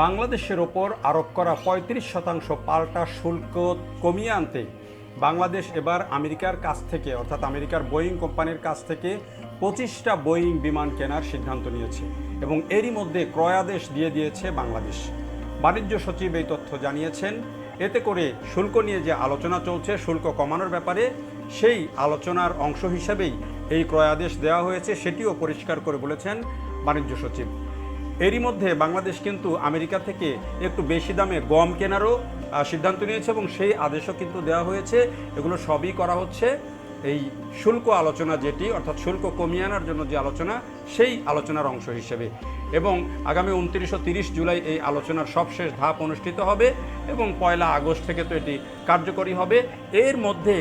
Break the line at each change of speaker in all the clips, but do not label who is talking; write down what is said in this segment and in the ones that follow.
বাংলাদেশের ওপর আরোপ করা পঁয়ত্রিশ শতাংশ পাল্টা শুল্ক কমিয়ে আনতে বাংলাদেশ এবার আমেরিকার কাছ থেকে, অর্থাৎ আমেরিকার বোয়িং কোম্পানির কাছ থেকে পঁচিশটা বোয়িং বিমান কেনার সিদ্ধান্ত নিয়েছে এবং এরই মধ্যে ক্রয়াদেশ দিয়ে দিয়েছে বাংলাদেশ। বাণিজ্য সচিব এই তথ্য জানিয়েছেন, এতে করে শুল্ক নিয়ে যে আলোচনা চলছে, শুল্ক কমানোর ব্যাপারে সেই আলোচনার অংশ হিসেবেই এই ক্রয়াদেশ দেওয়া হয়েছে, সেটিও পরিষ্কার করে বলেছেন বাণিজ্য সচিব। এরই মধ্যে বাংলাদেশ কিন্তু আমেরিকা থেকে একটু বেশি দামে গম কেনারও সিদ্ধান্ত নিয়েছে এবং সেই আদেশও কিন্তু দেওয়া হয়েছে। এগুলো সবই করা হচ্ছে। এই শুল্ক আলোচনা যেটি, অর্থাৎ শুল্ক কমিয়ে আনার জন্য যে আলোচনা, সেই আলোচনার অংশ হিসেবে। এবং আগামী উনত্রিশ ও তিরিশ জুলাই এই আলোচনার সবশেষ ধাপ অনুষ্ঠিত হবে এবং পয়লা আগস্ট থেকে তো এটি কার্যকরী হবে। এর মধ্যে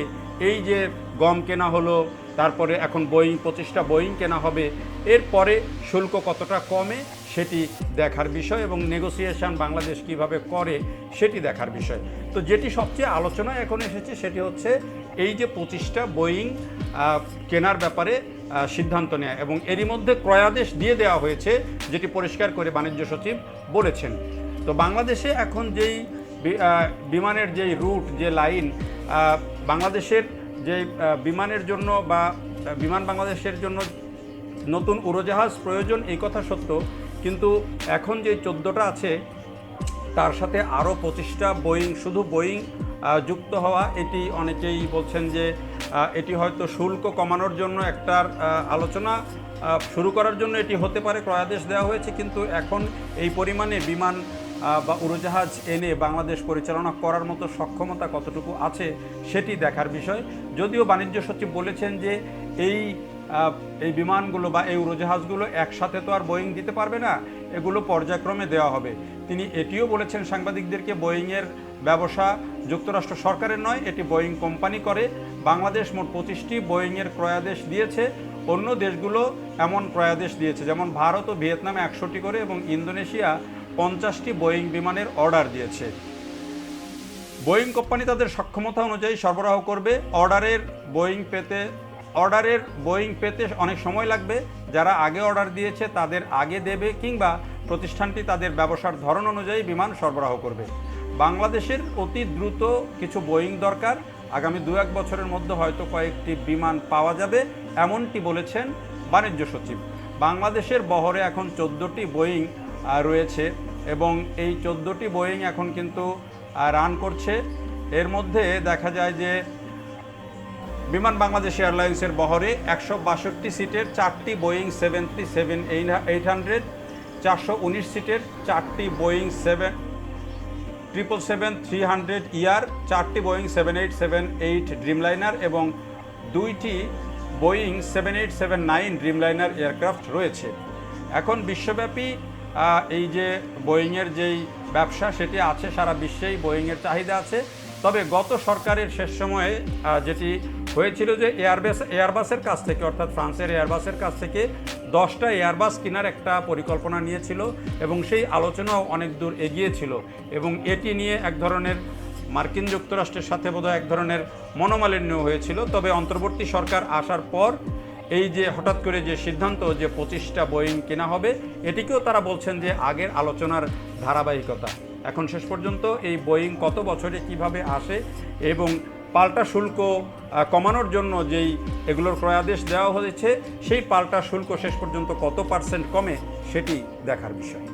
এই যে গম কেনা হলো তারপরে এখন বোয়িং, পঁচিশটা বোয়িং কেনা হবে। এরপরে শুল্ক কতটা কমে সেটি দেখার বিষয় এবং নেগোসিয়েশন বাংলাদেশ কীভাবে করে সেটি দেখার বিষয়। তো যেটি সবচেয়ে আলোচনায় এখন এসেছে সেটি হচ্ছে এই যে পঁচিশটা বোয়িং কেনার ব্যাপারে সিদ্ধান্ত নেয় এবং এরই মধ্যে ক্রয়াদেশ দিয়ে দেওয়া হয়েছে, যেটি পরিষ্কার করে বাণিজ্য সচিব বলেছেন। তো বাংলাদেশে এখন যেই বিমানের যেই রুট, যে লাইন বাংলাদেশের যে বিমানের জন্য বা বিমান বাংলাদেশের জন্য নতুন উড়োজাহাজ প্রয়োজন, এই কথা সত্য। কিন্তু এখন যে চোদ্দোটা আছে, তার সাথে আরও পঁচিশটা বোয়িং, শুধু বোয়িং যুক্ত হওয়া, এটি অনেকেই বলছেন যে এটি হয়তো শুল্ক কমানোর জন্য একটার আলোচনা শুরু করার জন্য এটি হতে পারে, ক্রয়াদেশ দেওয়া হয়েছে, কিন্তু এখন এই পরিমাণে বিমান বা উড়োজাহাজ এনে বাংলাদেশ পরিচালনা করার মতো সক্ষমতা কতটুকু আছে, সেটি দেখার বিষয়। যদিও বাণিজ্য সচিব বলেছেন যে এই এই বিমানগুলো বা এই উড়োজাহাজগুলো একসাথে তো আর বোয়িং দিতে পারবে না, এগুলো পর্যায়ক্রমে দেওয়া হবে। তিনি এটিও বলেছেন সাংবাদিকদেরকে বোয়িংয়ের ব্যবসা যুক্তরাষ্ট্র সরকারের নয়, এটি বোয়িং কোম্পানি করে। বাংলাদেশ মোট পঁচিশটি বোয়িংয়ের ক্রয়াদেশ দিয়েছে, অন্য দেশগুলো এমন ক্রয়াদেশ দিয়েছে, যেমন ভারত ও ভিয়েতনামে একশোটি করে এবং ইন্দোনেশিয়া পঞ্চাশটি বোয়িং বিমানের অর্ডার দিয়েছে। বোয়িং কোম্পানি তাদের সক্ষমতা অনুযায়ী সরবরাহ করবে। অর্ডারের বোয়িং পেতে অর্ডারের বোয়িং পেতে অনেক সময় লাগবে। যারা আগে অর্ডার দিয়েছে তাদের আগে দেবে কিংবা প্রতিষ্ঠানটি তাদের ব্যবসার ধরন অনুযায়ী বিমান সরবরাহ করবে। বাংলাদেশের অতি দ্রুত কিছু বোয়িং দরকার। আগামী দু এক বছরের মধ্যে হয়তো কয়েকটি বিমান পাওয়া যাবে, এমনটি বলেছেন বাণিজ্য সচিব। বাংলাদেশের বহরে এখন চোদ্দোটি বোয়িং রয়েছে এবং এই চোদ্দোটি বোয়িং এখন কিন্তু রান করছে। এর মধ্যে দেখা যায় যে বিমান বাংলাদেশ এয়ারলাইন্সের বহরে একশো বাষট্টি সিটের চারটি Boeing seven three seven eight hundred চারশো উনিশ সিটের চারটি Boeing seven triple seven three hundred ER চারটি Boeing seven eight seven eight Dreamliner এবং দুইটি Boeing seven eight seven nine Dreamliner aircraft রয়েছে। এখন বিশ্বব্যাপী এই যে বোয়িংয়ের যেই ব্যবসা, সেটি আছে সারা বিশ্বেই বোয়িংয়ের চাহিদা আছে। তবে গত সরকারের শেষ সময়ে যেটি হয়েছিল যে এয়ারবাস এয়ারবাসের কাছ থেকে, অর্থাৎ ফ্রান্সের এয়ারবাসের কাছ থেকে দশটা এয়ারবাস কেনার একটা পরিকল্পনা নিয়েছিল এবং সেই আলোচনাও অনেক দূর এগিয়েছিল এবং এটি নিয়ে এক ধরনের মার্কিন যুক্তরাষ্ট্রের সাথে বোধহয় এক ধরনের মনোমালিন্য হয়েছিল। তবে অন্তর্বর্তী সরকার আসার পর এই যে হঠাৎ করে যে সিদ্ধান্ত যে পঁচিশটা বোয়িং কেনা হবে, এটিকেও তারা বলছেন যে আগের আলোচনার ধারাবাহিকতা। এখন শেষ পর্যন্ত এই বোয়িং কত বছরে কীভাবে আসে এবং পাল্টা শুল্ক কমানোর জন্য যেই এগুলোর ক্রয়াদেশ দেওয়া হয়েছে, সেই পাল্টা শুল্ক শেষ পর্যন্ত কত পার্সেন্ট কমে, সেটি দেখার বিষয়।